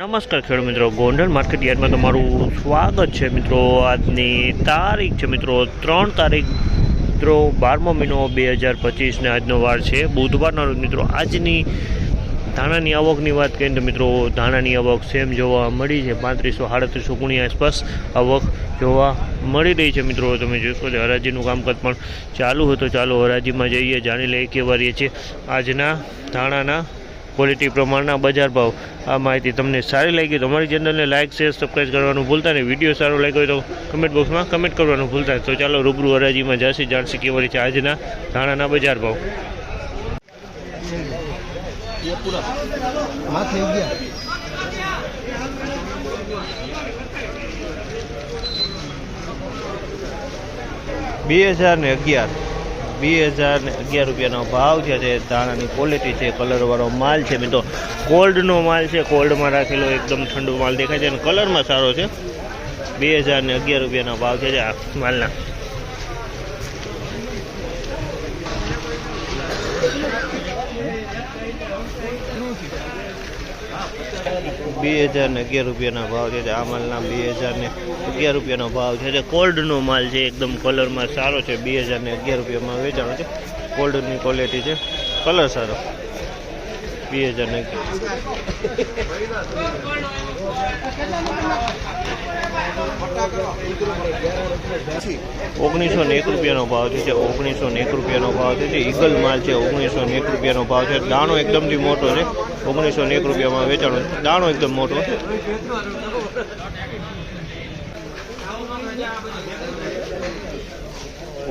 નમસ્કાર ખેડૂત મિત્રો, ગોંડલ માર્કેટ યાર્ડમાં તમારું સ્વાગત છે મિત્રો. આજની તારીખ છે મિત્રો, ત્રણ તારીખ, મિત્રો, બારમો મહિનો બે હજાર પચીસને આજનો વાર છે. બુધવારના રોજ મિત્રો, આજની ધાણાની આવકની વાત કરીએ તો મિત્રો, ધાણાની આવક સેમ જોવા મળી છે. પાંત્રીસો, સાડત્રીસો ગુણી આસપાસ આવક જોવા મળી રહી છે મિત્રો. તમે જોશો કે હરાજીનું કામકાજ પણ ચાલુ હતું. ચાલો હરાજીમાં જઈએ, જાણી લઈએ કે વારીએ છીએ. આજના ધાણાના ક્વોલિટી પ્રમાણના બજાર ભાવ આ માહિતી તમને સારી લાગી તો અમારી ચેનલને લાઇક શેર સબસ્ક્રાઈબ કરવાનું ભૂલતા નહીં. વીડિયો સારો લાગ્યો હોય તો કમેન્ટ બોક્સમાં કમેન્ટ કરવાનું ભૂલતા નહીં. તો ચાલો રૂબરૂ હરાજીમાં જાસી જાણસી કેવરી રીતે આજના ધાણાના બજાર ભાવ. બે હજાર ને અગિયાર. બે હજાર ને અગિયાર રૂપિયાનો ભાવ છે. જે ધાણાની ક્વોલિટી છે, કલરવાળો માલ છે મિત્રો. કોલ્ડનો માલ છે. કોલ્ડમાં રાખેલો એકદમ ઠંડુ માલ દેખાય છે અને કલરમાં સારો છે. બે હજાર ને અગિયાર રૂપિયાનો ભાવ છે આ માલના. બે હજાર ને અગિયાર રૂપિયાના ભાવ છે આ માલના બે હજાર ને અગિયાર રૂપિયાનો ભાવ છે જે કોલ્ડનો માલ છે એકદમ કલરમાં સારો છે બે હજાર ને અગિયાર રૂપિયામાં વેચાણો છે. કોલ્ડની ક્વોલિટી છે. કલર સારો. બે છે ને ઓગણીસો ને એક રૂપિયાનો ભાવ છે ઓગણીસો ને એક રૂપિયાનો ભાવ છે ઈગલ માલ છે ઓગણીસો ને એક રૂપિયાનો ભાવ છે. દાણો એકદમથી મોટો છે. ઓગણીસો ને એક રૂપિયામાં વેચાણો છે. દાણો એકદમ મોટો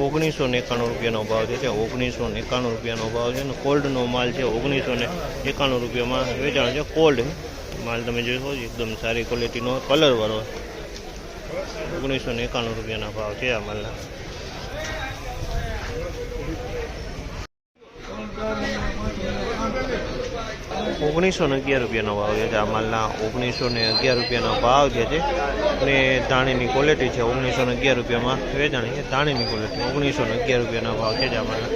ઓગણીસો એકાણું રૂપિયાનો ભાવ છે ઓગણીસો એકાણું રૂપિયાનો ભાવ છે અને કોલ્ડનો માલ છે, ઓગણીસો ને એકાણું રૂપિયામાં વેચાણ છે. કોલ્ડ માલ તમે જોશો એકદમ સારી ક્વોલિટીનો કલરવાળો ઓગણીસો એકાણું રૂપિયાના ભાવ છે આ માલના. ઓગણીસો ને અગિયાર રૂપિયાનો ભાવ છે, આ માલના ઓગણીસો ને અગિયાર રૂપિયાનો ભાવ જે છે અને તાણીની ક્વોલિટી છે ઓગણીસો ને અગિયાર રૂપિયામાં વેચાણી છે દાણીની ક્વોલિટી ઓગણીસો ને અગિયાર રૂપિયાનો ભાવ છે આ માલના.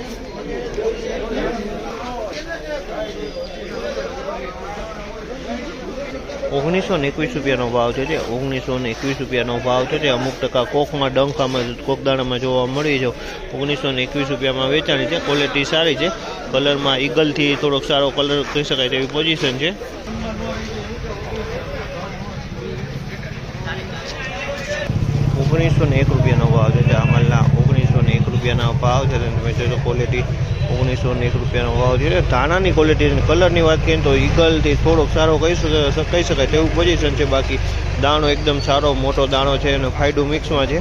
ઓગણીસો ને એકવીસ રૂપિયાનો ભાવ છે જે ઓગણીસો ને એકવીસ રૂપિયાનો ભાવ છે જે અમુક ટકા કોકમાં ડંખામાં કોકદાણામાં જોવા મળી છે. ઓગણીસો ને એકવીસ રૂપિયામાં વેચાણી છે ક્વોલિટી સારી છે. કલરમાં ઈગલથી થોડોક સારો કલર કહી શકાય તેવી પોઝિશન છે. ઓગણીસો ને એક રૂપિયાનો ભાવ છે જે અમલના ઓગણીસો ને એક રૂપિયાના ભાવ છે તમે જોશો ક્વોલિટી ઓગણીસો ને એક રૂપિયાનો ભાવ છે. ધાણાની ક્વોલિટી અને કલરની વાત કરીએ તો ઈગલથી થોડોક સારો કહી શકાય કહી શકાય તેવું પોઝિશન છે. બાકી દાણો એકદમ સારો મોટો દાણો છે અને ફાયદો મિક્સમાં છે.